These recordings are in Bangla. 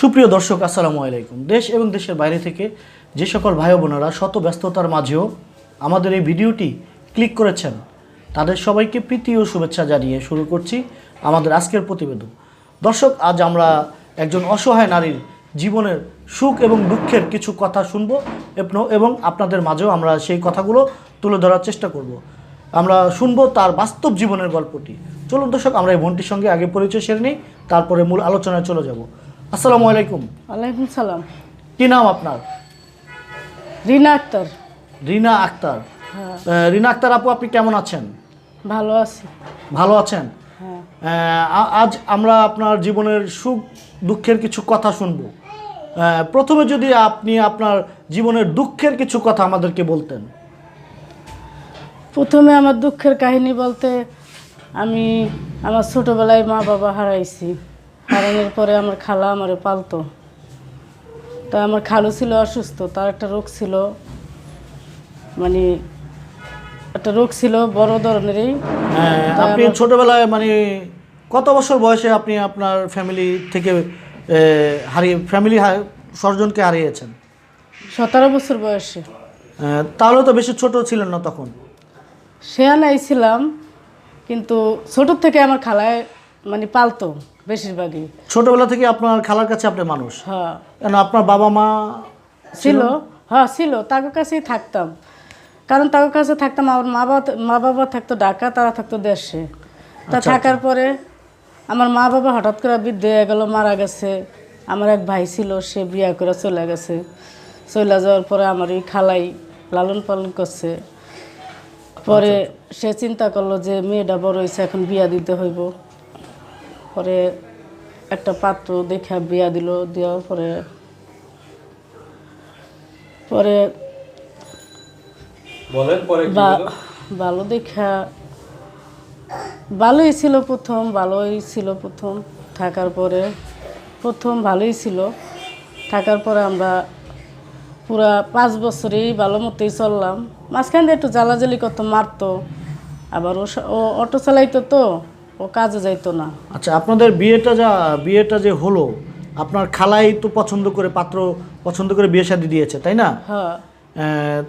সুপ্রিয় দর্শক, আসসালামু আলাইকুম। দেশ এবং দেশের বাইরে থেকে যে সকল ভাই বোনেরা শত ব্যস্ততার মাঝেও আমাদের এই ভিডিওটি ক্লিক করেছেন, তাদের সবাইকে প্রীতি ও শুভেচ্ছা জানিয়ে শুরু করছি আমাদের আজকের প্রতিবেদন। দর্শক, আজ আমরা একজন অসহায় নারীর জীবনের সুখ এবং দুঃখের কিছু কথা শুনব এবং- আপনাদের মাঝেও আমরা সেই কথাগুলো তুলে ধরার চেষ্টা করব। আমরা শুনব তার বাস্তব জীবনের গল্পটি। চলুন দর্শক, আমরা এই বোনটির সঙ্গে আগে পরিচয় সেরে নিই, তারপরে মূল আলোচনায় চলে যাব। আসসালামু আলাইকুম। ওয়ালাইকুম সালাম। কি নাম আপনার? রিনা আক্তার। রিনা আক্তার। হ্যাঁ। রিনা আক্তার আপু আপনি কেমন আছেন? ভালো আছি। ভালো আছেন? হ্যাঁ। আজ আমরা আপনার জীবনের সুখ দুঃখের কিছু কথা শুনব। প্রথমে যদি আপনি আপনার জীবনের দুঃখের কিছু কথা আমাদেরকে বলতেন। প্রথমে আমার দুঃখের কাহিনী বলতে আমি আমার ছোটোবেলায় মা বাবা হারাইছি। হারানোর পরে আমার খালা আমারে পালতো। তা আমার খালু ছিল অসুস্থ তার একটা রোগ ছিল। মানে একটা রোগ ছিল বড় ধরনেরই। আপনি ছোটবেলায় মানে কত বছর বয়সে আপনি আপনার ফ্যামিলি থেকে হারিয়ে ফ্যামিলি স্বজনকে হারিয়েছেন? সতেরো বছর বয়সে। তাহলে তো বেশি ছোট ছিলেন না তখন। শেয়ানাই ছিলাম কিন্তু ছোটোর থেকে আমার খালায় মানে পালতো। বেশিরভাগই। ছোটবেলা থেকে আপনার খালার কাছে আপনি মানুষ? হ্যাঁ। কেন আপনার বাবা মা ছিল? হ্যাঁ ছিল। তাদের কাছেই থাকতাম। কারণ তাদের কাছে থাকতাম আমার মা বাবা মা বাবা থাকতো ঢাকা তারা থাকতো দেশে। তা থাকার পরে আমার মা বাবা হঠাৎ করে বৃদ্ধ হয়ে গেল মারা গেছে। আমার এক ভাই ছিল সে বিয়ে করে চলে গেছে। চলে যাওয়ার পরে আমার ওই খালাই লালন পালন করছে। পরে সে চিন্তা করল যে মেয়েটা বড় হয়েছে এখন বিয়া দিতে হইব। পরে একটা পাত্র দেখা বিয়া দিল দেওয়ার পরে পরে বলেন পরে বা- ভালো দেখা ভালোই ছিল প্রথম ভালোই ছিল প্রথম থাকার পরে। প্রথম ভালোই ছিল। থাকার পরে আমরা পুরা পাঁচ বছরেই ভালো মতোই চললাম। মাঝখান দিয়ে একটু জ্বালাজালি করতো মারতো। আবার ও অটো চালাইতো তো। ও কাজে যাইতো না। আচ্ছা আপনাদের বিয়েটা যা বিয়েটা যে হলো আপনার খালাই তো পছন্দ করে পাত্র পছন্দ করে বিয়ে শাদি দিয়েছে তাই না? হ্যাঁ।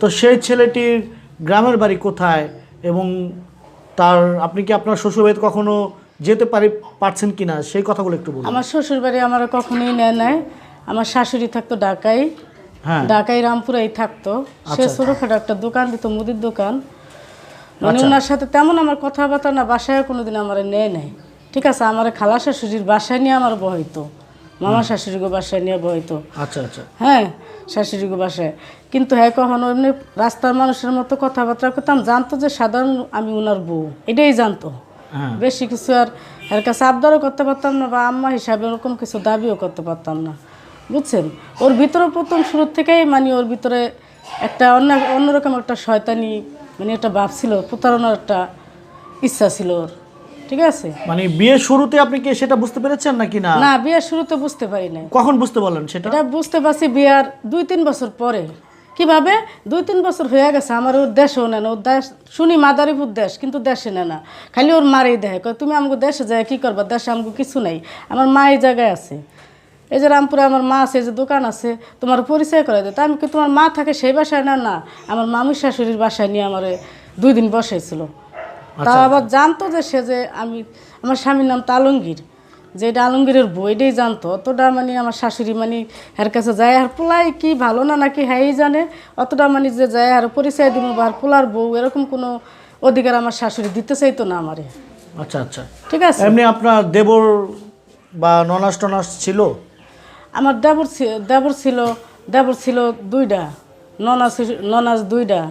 তো সেই ছেলেটির গ্রামের বাড়ি কোথায় এবং তার আপনি কি আপনার শ্বশুরবাড়িতে কখনো যেতে পারি পারছেন কি না সেই কথাগুলো একটু বলুন। আমার শ্বশুর বাড়ি আমার কখনোই নেয় নাই। আমার শাশুড়ি থাকতো ঢাকায়। হ্যাঁ। ঢাকায় রামপুরাই থাকতো। সে ছোটখাটো একটা দোকান দিত মুদির দোকান। মানে আচ্ছা। ওনার সাথে তেমন আমার কথাবার্তা না বাসায় কোনোদিন আমার নেয় নাই। ঠিক আছে আমার খালা শাশুড়ির বাসায় নিয়ে আমার বহাইতো মামা শাশুড়িকে বাসায় নিয়ে বহাইতো আচ্ছা আচ্ছা। হ্যাঁ শাশুড়িকে বাসায়। কিন্তু হ্যাঁ কখনো এমনি রাস্তার মানুষের মতো কথাবার্তা করতাম জানতো যে সাধারণ আমি ওনার বউ। এটাই জানতো। হ্যাঁ। বেশি কিছু আর এর কাছে আবদারও করতে পারতাম না বা আম্মা হিসাবে ওরকম কিছু দাবিও করতে পারতাম না। বুঝছেন? ওর ভিতরে প্রথম শুরু থেকেই মানে ওর ভিতরে একটা অন্য অন্যরকম একটা শয়তানি মানে একটা ভাব ছিল প্রতারণার একটা ইচ্ছা ছিল ওর। ঠিক আছে? মানে বিয়ের শুরুতে আপনি কি সেটা বুঝতে পেরেছেন নাকি না? না বিয়ের শুরুতে বুঝতে পারি নাই। কখন বুঝতে পারলেন সেটা? এটা বুঝতে পারছি বিয়ার দুই তিন বছর পরে। কীভাবে? দুই তিন বছর হয়ে গেছে আমার ওর দেশেও নেন ওর দেশ শুনি মাদারীপুর দেশ কিন্তু দেশে নেয় না। খালি ওর মারেই দেয় কয় তুমি আমাকে দেশে যায় কি করবা? দেশে আমাকে কিছু নাই। আমার মা এই জায়গায় আছে। এই যে রামপুরে আমার মা আছে এই যে দোকান আছে তোমার পরিচয় করে দেয় তা আমি কি তোমার মা থাকে সেই বাসায় না? না আমার মামির শাশুড়ির বাসায় নিয়ে আমার দুই দিন বসাইছিল। তা আবার জানতো যে সে যে আমি আমার স্বামীর নাম তালঙ্গীর যে এটা আলমগীরের বউ এটাই জানতো। অতটা মানে আমার শাশুড়ি মানে এর কাছে যায় আর পোলাই কি ভালো না নাকি হ্যাঁ জানে। অতটা মানে যে যায় আর পরিচয় দিব বা আর পোলার বউ এরকম কোনো অধিকার আমার শাশুড়ি দিতে চাইতো না আমারে। আচ্ছা আচ্ছা। ঠিক আছে? এমনি আপনার দেবর বা ননাস টনাস ছিল? আমার দেবর ছিল দেবর ছিল দেবর ছিল দুইটা ননাস ননাস দুইটা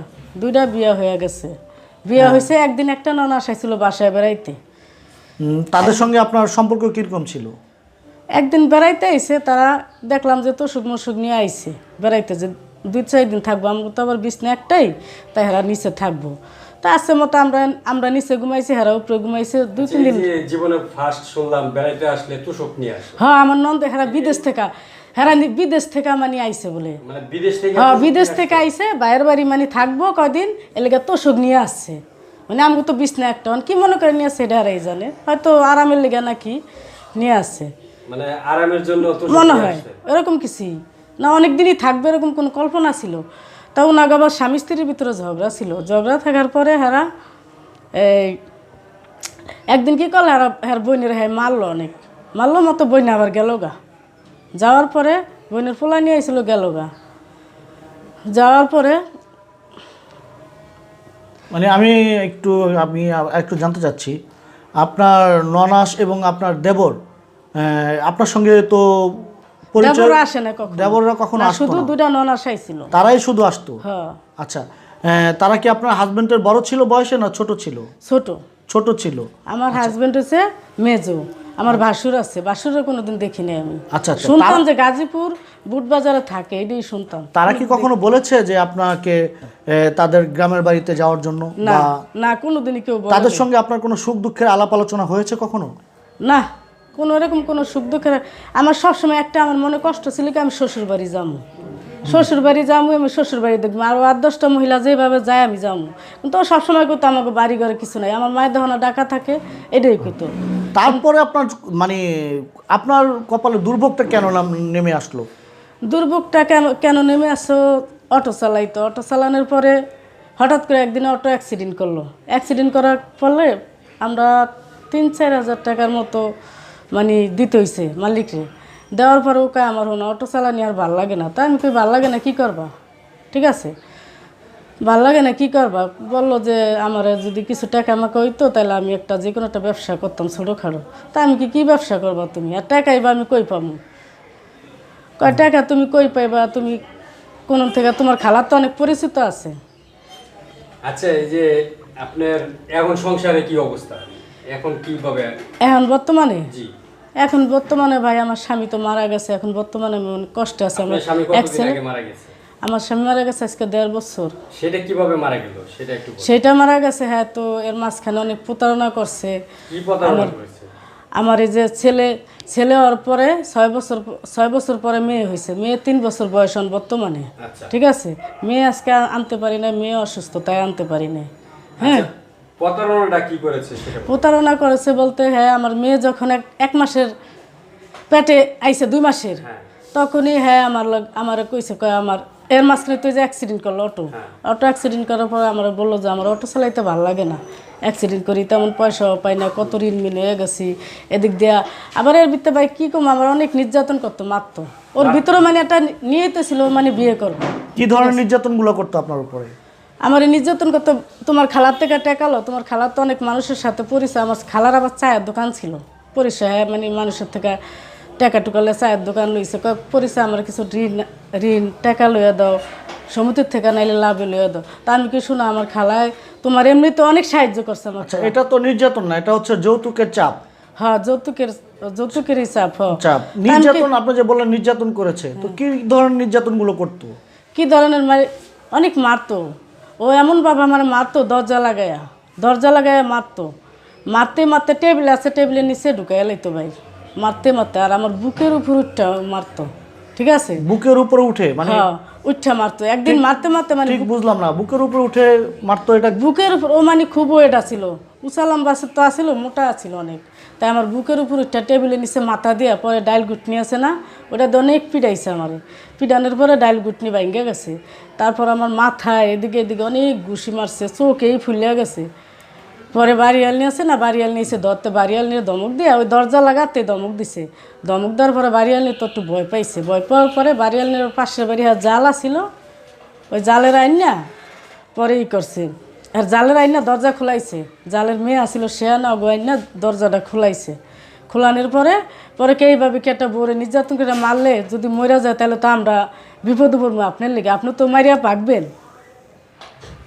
দুইটা বিয়ে হয়ে গেছে। বিয়ে হয়েছে একদিন একটা ননাস আইছিল বাসায় বেড়াইতে। তাদের সঙ্গে আপনার সম্পর্ক কীরকম ছিল? একদিন বেড়াইতে আইছে তারা দেখলাম যে তোষুক মশুক নিয়ে আইছে। বেড়াইতে যে দুই চার দিন থাকব আমাকে তো আবার বিছনা একটাই তাই হেরা নিচে থাকব। তা আছে মতো আমরা আমরা নিচে ঘুমাইছি হেরা উপরে ঘুমাইছে দুই তিন দিন। জীবনে ফার্স্ট শুনলাম বেড়াইতে আসলে তুষক নিয়ে আসে। হ্যাঁ আমার নন্দ হেরা বিদেশ থেকে হেরা বিদেশ থেকে মানে আইছে বলে। মানে বিদেশ থেকে হ্যাঁ বিদেশ থেকে আইছে বাইরের বাড়ি মানে থাকব কয়দিন এলাকা তোষক নিয়ে আসছে। মানে আমাকে তো বিছনা একটা কি মনে করে নিয়ে আসছে এটা জানে? হয়তো আরামের লেগে নাকি নিয়ে আসছে। মানে আরামের জন্য মনে হয়। এরকম কিছুই। না অনেক দিনই থাকবে এরকম কোনো কল্পনা ছিল। তাও ওনাকে আবার স্বামী স্ত্রীর ভিতরে ঝগড়া ছিল। ঝগড়া থাকার পরে হেরা, এই, একদিন কি করল হেরা, হের বইনের হ্যাঁ মারলো অনেক। মারলো মতো বইনে আবার গেল গা। যাওয়ার পরে বইনের পোলা নিয়ে আইছিল, গেল গা। যাওয়ার পরে মানে আমি একটু আমি একটু জানতে চাচ্ছি, আপনার ননাস এবং আপনার দেবর আপনার সঙ্গে তো পরিচয় আসে না কখন। দেবররা কখনো আসতো শুধু দুটা নন আসাইছিল। তারাই শুধু আসতো? হ্যাঁ। আচ্ছা তারা কি আপনার হাজবেন্ডের বড় ছিল বয়সে না ছোট ছিল? ছোট। ছোট ছিল। আমার হাজবেন্ড হচ্ছে মেজো। আমার ভাসুর আছে। ভাসুরও কোনোদিন দেখিনি আমি। আচ্ছা আচ্ছা। শুনতাম যে গাজীপুর বুট বাজারে থাকে এটাই শুনতাম। তারা কি কখনো বলেছে যে আপনাকে তাদের গ্রামের বাড়িতে যাওয়ার জন্য না বা না কোনোদিনই কেউ তাদের সঙ্গে আপনার কোনো সুখ দুঃখের আলাপ আলোচনা হয়েছে কখনো? না কোনো এরকম কোনো সুখ দুঃখের আমার সবসময় একটা আমার মনে কষ্ট ছিল কি আমি শ্বশুর বাড়ি যাব। শ্বশুর বাড়ি যাব আমি শ্বশুর বাড়ি দেখব। আরও আট দশটা মহিলা যেভাবে যায় আমি যাব। কিন্তু ও সবসময় করতো আমাকে বাড়ি ঘরে কিছু নাই। আমার মায়ের দহনা ডাকা থাকে এটাই করতো তারপরে আপনার মানে আপনার কপালে দুর্ভোগটা কেন নাম- নেমে আসলো? দুর্ভোগটা কেন কেন নেমে আসো অটো চালাইতো। অটো চালানোর পরে হঠাৎ করে একদিন অটো অ্যাক্সিডেন্ট করল। অ্যাক্সিডেন্ট করার ফলে আমরা তিন চার হাজার টাকার মতো মানে দিতে হইছে মালিকরে দেওয়ার পরে ওকে আমার হলো অটো চালানি আর ভালো লাগে না। তাই আমি কই, ভালো লাগে না, কী করবা? ঠিক আছে? ভালো লাগে না, কী করবা? বলল যে, আমার যদি কিছু টাকা আমাকে হইতো, তাহলে আমি একটা যে কোনো একটা ব্যবসা করতাম ছোটোখাটো। তা আমি কি, কী ব্যবসা করবা তুমি? আর টাকাই বা আমি কই পাবো? কয়, টাকা তুমি কই পাইবা? তুমি কোন থেকে, তোমার খালার তো অনেক পরিচিত আছে। আচ্ছা এই যে আপনার এখন সংসারে কি অবস্থা? এখন কীভাবে? এখন বর্তমানে? জি। এখন বর্তমানে ভাই আমার স্বামী তো মারা গেছে এখন বর্তমানে কষ্টে আছে। আমার স্বামী আগে মারা গেছে? আমার স্বামী মারা গেছে আজকে দেড় বছর। সেটা কীভাবে মারা গেল? সেটা একটু সেটা মারা গেছে হ্যাঁ তো এর মাঝখানে অনেক প্রতারণা করছে। কি প্রতারণা করেছে? আমার এই যে ছেলে ছেলে হওয়ার পরে ছয় বছর ছয় বছর পরে মেয়ে হয়েছে। মেয়ে তিন বছর বয়স হন বর্তমানে। আচ্ছা। ঠিক আছে? মেয়ে আজকে আনতে পারি না মেয়ে অসুস্থ তাই আনতে পারি না হ্যাঁ? আচ্ছা, প্রতারণাটা কি করেছে সেটা প্রতারণা করেছে বলতে হ্যাঁ আমার মেয়ে যখন এক মাসের পেটে আইছে দুই মাসের হ্যাঁ। তখনই হ্যাঁ আমার আমার কইছে কয় আমার এর মাঝখানে তুই যে অ্যাক্সিডেন্ট করল অটো। অটো অ্যাক্সিডেন্ট করার পরে আমার বলল যে আমার অটো চালাইতে ভালো লাগে না। অ্যাক্সিডেন্ট করি তেমন পয়সাও পাই না কত ঋণ মিলে হয়ে গেছি। এদিক দিয়া আবার এর ভিতরে ভাই কী কম আমার অনেক নির্যাতন করতো মারতো। ওর ভিতরে মানে একটা নিয়েতে ছিল মানে বিয়ে করব। কি ধরনের নির্যাতনগুলো করতো আপনার উপরে? আমার এই নির্যাতন করতে তোমার খালার থেকে টেকালো তোমার খালার তো অনেক মানুষের সাথে পরিচয় আমার খালার আবার চায়ের দোকান ছিল। পরিচয় হ্যাঁ, মানে মানুষের থেকে টাকা টুকালে চায়ের দোকান লইছে পরিচয় আমার কিছু ঋণ ঋণ টাকা লইয়া দাও সমিতির থেকে নাইলে লাভে লইয়া দাও। তা আমি কি শোনো আমার খালায় তোমার এমনি তো অনেক সাহায্য করছে আমার আচ্ছা এটা তো নির্যাতন না এটা হচ্ছে যৌতুকের চাপ। হ্যাঁ যৌতুকের যৌতুকের হিসাব চাপ। নির্যাতন আপনি যে বললেন নির্যাতন করেছে তো কি ধরনের নির্যাতনগুলো করতো? কি ধরনের মানে অনেক মারতো। ও এমন বাবা আমার মারতো দরজা লাগায়া দরজা লাগায়া মারতো। মারতে মারতে টেবিল আছে টেবিলের নিচে ঢুকাইয়া লাইতো ভাই। মারতে মারতে আর আমার বুকের উপর উঠটা মারতো ঠিক আছে? বুকের উপরে উঠে মানে হ্যাঁ উঠা মারতো। একদিন মারতে মারতে মানে ঠিক বুঝলাম না বুকের উপরে উঠে মারতো এটা? বুকের উপর ও মানে খুব ওয়েটা ছিল উচালাম বাসে তো আসিল মোটা ছিল অনেক। তাই আমার বুকের উপর একটা টেবিলের নিচে মাথা দিয়া পরে ডাইল গুটনি আছে না, ওটা দিয়ে অনেক পিটাইছে আমার। পিটানোর পরে ডাইল গুটনি ভাঙ্গে গেছে। তারপর আমার মাথায় এদিকে এদিকে অনেক ঘুষি মারছে, চোখেই ফুলিয়া গেছে। পরে বাড়িয়াল নিয়ে আছে না, বাড়িয়াল নিয়েছে ধরতে, বাড়িয়াল নিয়ে দমক দিয়ে ওই দরজা লাগাতে দমক দিছে। দমক দেওয়ার পরে বাড়িয়াল নিয়ে তো একটু ভয় পাইছে। ভয় পাওয়ার পরে বাড়িয়াল নিয়ে পাশের বাড়ি আর জাল আছিল, ওই জালের আইন না, পরে ই করছে। আর জালের আইনা দরজা খোলাইছে। জালের মেয়ে আসিল সে না গোয়াইন না দরজাটা খোলাইছে। খোলানোর পরে পরে কে এইভাবে কেটা বরে নির্যাতন করে মারলে? যদি মরা যায় তাহলে তো আমরা বিপদে পড়ব আপনার লেগে। আপনি তো মারিয়া পাকবেন।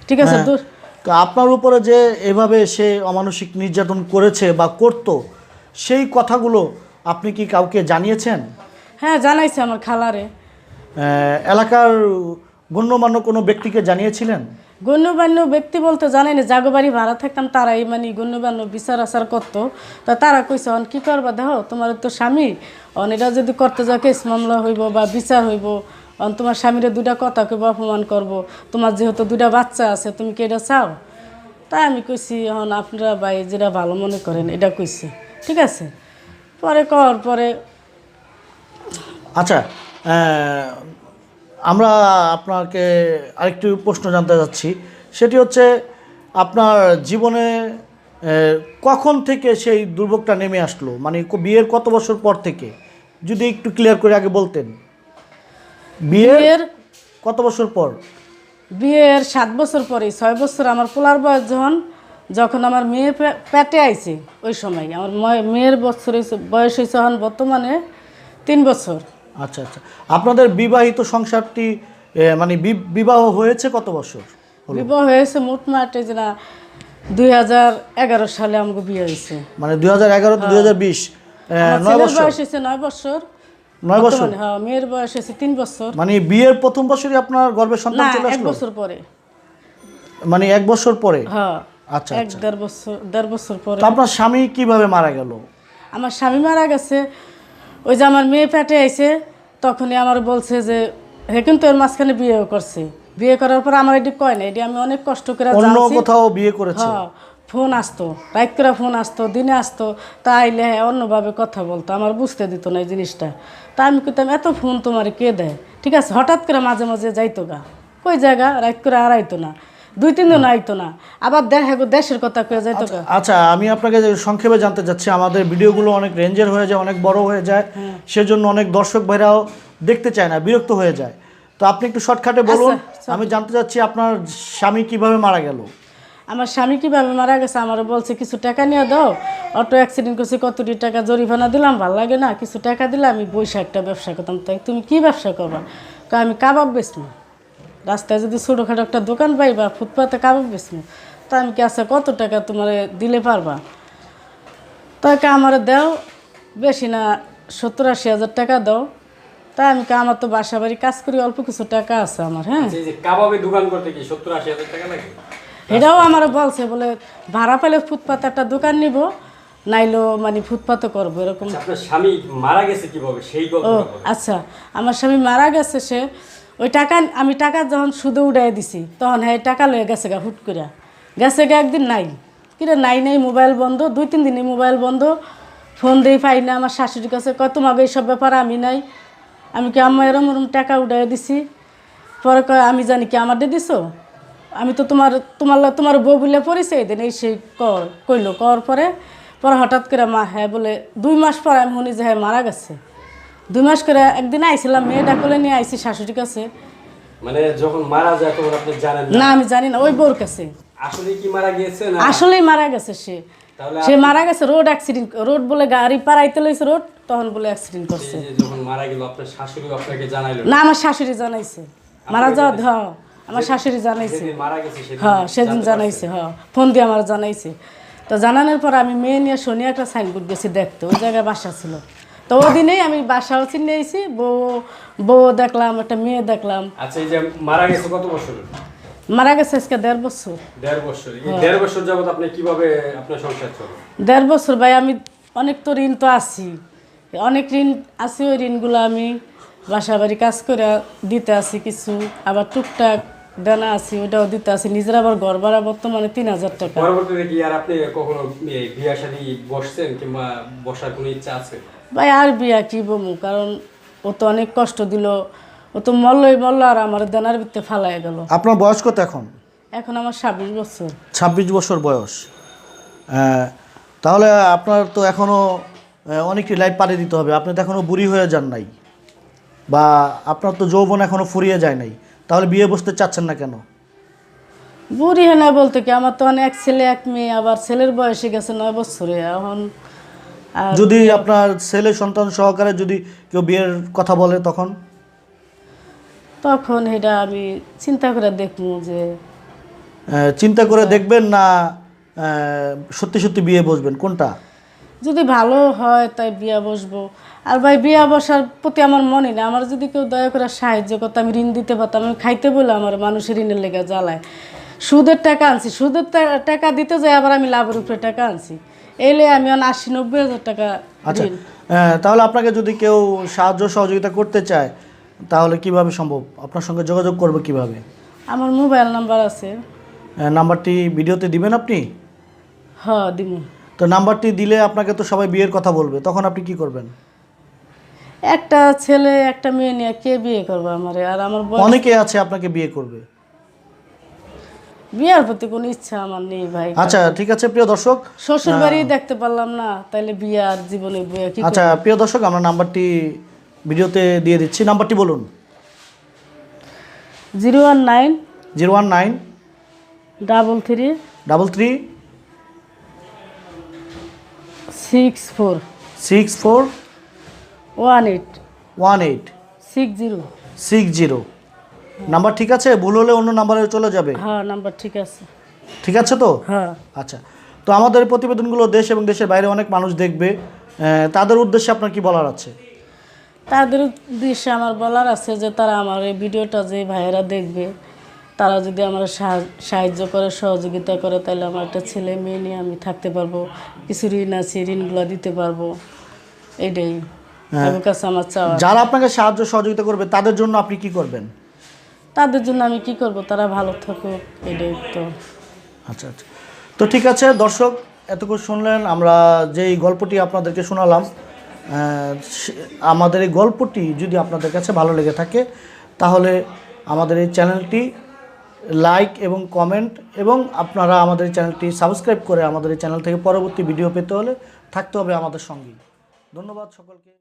ঠিক আছে হ্যাঁ। তো আপনার উপরে যে এভাবে সে অমানসিক নির্যাতন করেছে বা করত সেই কথাগুলো আপনি কি কাউকে জানিয়েছেন? হ্যাঁ জানাইছে আমার খালারে। এলাকার গণ্যমান্য কোনো ব্যক্তিকে জানিয়েছিলেন? গণ্যমান্য ব্যক্তি বলতে জানাই না জাগো বাড়ি ভাড়া থাকতাম, তারাই মানে গণ্যমান্য বিচার আচার করতো। তা তারা কইছে, অন, কি করবা? দেখো, তোমার তো স্বামী। অন, এটা যদি করতে যাও, কেস মামলা হইব বা বিচার হইব। অন, তোমার স্বামীরে দুটা কথা কইব, অপমান করব। তোমার যেহেতু দুটা বাচ্চা আছে, তুমি কি এটা চাও? তাই আমি কইছি এখন আপনারা ভাই যেটা ভালো মনে করেন, এটা কইছি। ঠিক আছে? পরে কর, পরে আচ্ছা আমরা আপনাকে আরেকটি প্রশ্ন জানতে চাচ্ছি সেটি হচ্ছে আপনার জীবনে কখন থেকে সেই দুর্ভোগটা নেমে আসলো? মানে বিয়ের কত বছর পর থেকে? যদি একটু ক্লিয়ার করে আগে বলতেন। বিয়ের কত বছর পর? বিয়ের সাত বছর পরে ছয় বছর। আমার পোলার বয়স যখন যখন আমার মেয়ে পেটে আইছে ওই সময়। আমার ময়ে- মেয়ের বছর বয়স হয়েছে এখন বর্তমানে তিন বছর। আচ্ছা আচ্ছা। আপনাদের বিবাহিত সংসারটি মানে বিবাহ হয়েছে কত বছর? বিবাহ হয়েছে মোটমাট যে না দুই হাজার এগারো সালে আমাকে বিয়ে হয়েছে। মানে দুই হাজার এগারো দুই হাজার বিশ নয় বছর? বয়স হয়েছে নয় বছর। নয় বছর? হ্যাঁ মেয়ের বয়স হয়েছে তিন বছর। মানে বিয়ের প্রথম বছরই আপনার গর্ভের সন্তান চলে এক বছর পরে। মানে এক বছর পরে? হ্যাঁ আচ্ছা এক দেড় বছর দেড় বছর পরে। আপনার স্বামী কীভাবে মারা গেল? আমার স্বামী মারা গেছে ওই যে আমার মেয়ে পেটে আইছে তখনই আমার বলছে যে হে কিন্তু এর মাঝখানে বিয়েও করছে। বিয়ে করার পর আমার এটি কয় না এটি আমি অনেক কষ্ট করে অন্য কোথাও বিয়ে করেছে? হ্যাঁ ফোন আসতো রাত করে ফোন আসতো দিনে আসতো তা আইলে হ্যাঁ অন্যভাবে কথা বলতো আমার বুঝতে দিত না এই জিনিসটা। তা আমি কইতাম এত ফোন তোমার কে দেয়? ঠিক আছে হঠাৎ করে মাঝে মাঝে যাইতো গা। কই জায়গা? রাত করে আর আইতো না। দুই তিন দিন আইতো না। আবার দেখা গো দেশের কথা কয়ে যাইতো গা। আচ্ছা আমি আপনাকে যে সংক্ষেপে জানতে চাচ্ছি আমাদের ভিডিওগুলো অনেক রেঞ্জের হয়ে যায় অনেক বড় হয়ে যায়। হ্যাঁ। সেজন্য অনেক দর্শক ভাইরাও দেখতে চায় না বিরক্ত হয়ে যায়। তো আপনি একটু শর্টকাটে বলুন আচ্ছা, আমি জানতে চাচ্ছি আপনার স্বামী কীভাবে মারা গেল? আমার স্বামী কীভাবে মারা গেছে? আমার বলছে কিছু টাকা নিয়ে দাও। অটো অ্যাক্সিডেন্ট করছে কতটি টাকা জরিমানা দিলাম ভালো লাগে না। কিছু টাকা দিলে আমি বৈশা একটা ব্যবসা করতাম। তাই তুমি কি ব্যবসা করবা? আমি কাবাব বেচবো রাস্তায় যদি ছোটোখাটো একটা দোকান পাই বা ফুটপাতে কাবাব বেচবো তা আমি কি আচ্ছা কত টাকা তোমার দিলে পারবা? তাকে আমার দাও বেশি না সত্তর আশি হাজার টাকা দাও। তাই আমি আমার তো বাসা বাড়ি কাজ করি অল্প কিছু টাকা আছে আমার হ্যাঁ? আচ্ছা, এই যে কাবাবের দোকান করতে কি সত্তর আশি হাজার টাকা লাগে? এটাও আমার বলছে বলে ভাড়া পেলে ফুটপাতে একটা দোকান নিব নাইলো মানে ফুটপাতে করব এরকম। আচ্ছা, স্বামী মারা গেছে কীভাবে? সেই আচ্ছা আমার স্বামী মারা গেছে সে ওই টাকা আমি টাকা যখন সুদে উড়াই দিছি, তখন হ্যাঁ টাকা লয়ে গেছে গা, হুট করে গেছে গা একদিন নাই। কিরে নাই নাই, মোবাইল বন্ধ, দুই তিন দিনই মোবাইল বন্ধ। ফোন দিয়ে পাই না, আমার শাশুড়ির কাছে কত তোমাকে এইসব ব্যাপার আমি নাই। আমি কি আমার এরম ওরম টাকা উড়াই দিছি? পরে কয়, আমি জানি কি আমার দিছো। আমি তো তোমার তোমার তোমার বউ বলে পরিচয় দেন এই সেই কইলো, কর পরে। পরে হঠাৎ করে মা হ্যাঁ বলে, দুই মাস পর আমি শুনি যে হ্যাঁ মারা গেছে। দুই মাস করে একদিন আইছিলাম মেয়েটা কোলে নিয়ে আইছি শাশুড়ির কাছে। মানে যখন মারা যায় তখন আপনি জানেন না? না আমি জানি না ওই বউর কাছে। আসলে কি মারা গিয়েছে না? আসলেই মারা গেছে সে। সে মারা গেছে রোড অ্যাক্সিডেন্ট রোড বলে গাড়ি পারাইতে লইছে রোড তখন বলে অ্যাক্সিডেন্ট করছে। যখন মারা গেল আপনার শাশুড়ি আপনাকে জানাইলো না? আমার শাশুড়ি জানাইছে। মারা যাওয়া হ্যাঁ আমার শাশুড়ি জানাইছে। হ্যাঁ সেদিন জানাইছে হ্যাঁ ফোন দিয়ে আমার জানাইছে। তো জানানোর পর আমি মেয়ে নিয়ে শনি একটা সাইনবোর্ড গেছি দেখতে ওই জায়গায় বাসা ছিল। তো ওই দিনেই আমি বাসাও চিনিয়েছি বউ বউ দেখলাম একটা মেয়ে দেখলাম। আচ্ছা এই যে মারা গেছে কত বছর? মারা গেছে আজকে দেড় বছর। দেড় বছর। এই দেড় বছর যাবত আপনি কীভাবে আপনার সংসার চলে? দেড় বছর ভাই আমি অনেক তো ঋণ তো আছি। অনেক ঋণ আছে ওই ঋণগুলো আমি বাসা বাড়ি কাজ করে দিতে আছি কিছু। আবার টুকটাক দানা আছি ওটাও দিতে আছি। নিজের আবার ঘর ভাড়া বর্তমানে তিন হাজার টাকা। পরবর্তীতে কি আর আপনি কখনো বিয়া শাদী বসছেন কিংবা বসার কোনো ইচ্ছা আছে? ভাই আর বিয়া কি বমু? কারণ ও তো অনেক কষ্ট দিল। ও তো মল্লই মল্ল আর আমার দেনার ভিতরে ফালাই গেল। আপনার বয়স কত এখন? এখন আমার ছাব্বিশ বছর। ছাব্বিশ বছর বয়স। তাহলে আপনার তো এখনও অনেকটি লাইফ পাড়ি দিতে হবে। আপনি তো এখনও বুড়ি হয়ে যান নাই। বা আপনার তো যৌবন এখনও ফুরিয়ে যায় নাই। তাহলে বিয়ে বসতে চাচ্ছেন না কেন? বুড়ি হয় না বলতে কি আমার তো অনেক ছেলে এক মেয়ে আবার ছেলের বয়সে গেছে নয় বছরে। এখন যদি আপনার ছেলে সন্তান সহকারে যদি কেউ বিয়ের কথা বলে তখন? তখন এটা আমি চিন্তা করে দেখব যে চিন্তা করে দেখবেন না সত্যি সত্যি বিয়ে বসবেন কোনটা? যদি ভালো হয় তাই বিয়া বসবো। আর ভাই বিয়া বসার প্রতি আমার মনে নেই। আমার যদি কেউ দয়া করে সাহায্য করতো আমি ঋণ দিতে পারতাম আমি খাইতে বলে আমার মানুষের ঋণের লেগে জ্বালায়। সুদের টাকা আনছি। সুদের টাকা দিতে যাই আবার আমি লাভের উপরে টাকা আনছি। এলে আমি আশি নব্বই হাজার টাকা আচ্ছা তাহলে আপনাকে যদি কেউ সাহায্য সহযোগিতা করতে চায় তাহলে কীভাবে সম্ভব? আপনার সঙ্গে যোগাযোগ করবে কীভাবে? আমার মোবাইল নাম্বার আছে। নাম্বারটি ভিডিওতে দিবেন আপনি? হ্যাঁ দিমু। তো নাম্বারটি দিলে আপনাকে তো সবাই বিয়ের কথা বলবে তখন আপনি কি করবেন? একটা ছেলে একটা মেয়ে নিয়ে কে বিয়ে করবে আমার? আর আমার অনেকে আছে আপনাকে বিয়ে করবে। বিয়ার প্রতি কোনো ইচ্ছা আমার নেই ভাই। আচ্ছা ঠিক আছে প্রিয় দর্শক শ্বশুর বাড়ি দেখতে পারলাম না তাইলে বিয়ে আর জীবনে বিয়ে কি আচ্ছা প্রিয় দর্শক আমরা নাম্বারটি ভিডিওতে দিয়ে দিচ্ছি। নাম্বারটি বলুন। Zero one nine zero one nine double three double three six four six four one eight one eight six zero. Six zero. Number ঠিক আছে? ভুল হলে অন্য নাম্বারে চলে যাবে। হ্যাঁ নাম্বার ঠিক আছে। ঠিক আছে তো? হ্যাঁ। আচ্ছা। তো আমাদের প্রতিবেদনগুলো দেশ এবং দেশের বাইরে অনেক মানুষ দেখবে। তাদের উদ্দেশ্যে আপনার কি বলার আছে? তাদের উদ্দেশ্যে আমার বলার আছে যে তারা আমার এই ভিডিওটা যে ভাইয়েরা দেখবে তারা যদি আমার সাহা- সাহায্য করে সহযোগিতা করে তাহলে আমার একটা ছেলে মেয়ে নিয়ে আমি থাকতে পারব। কিছু ঋণ আছে ঋণগুলো দিতে পারব। এটাই। আমার কাছে আমার চাওয়া। যারা আপনাকে সাহায্য সহযোগিতা করবে তাদের জন্য আপনি কি করবেন? তাদের জন্য আমি কি করব? তারা ভালো থাকুক, এটাই তো। আচ্ছা আচ্ছা। তো ঠিক আছে, দর্শক, এতক্ষণ শুনলেন, আমরা যেই গল্পটি আপনাদেরকে শোনালাম আমাদের এই গল্পটি যদি আপনাদের কাছে ভালো লেগে থাকে, তাহলে আমাদের এই চ্যানেলটি লাইক এবং কমেন্ট, এবং আপনারা আমাদের চ্যানেলটি সাবস্ক্রাইব করে আমাদের এই চ্যানেল থেকে পরবর্তী ভিডিও পেতে হলে থাকতে হবে আমাদের সঙ্গেই ধন্যবাদ সকলকে।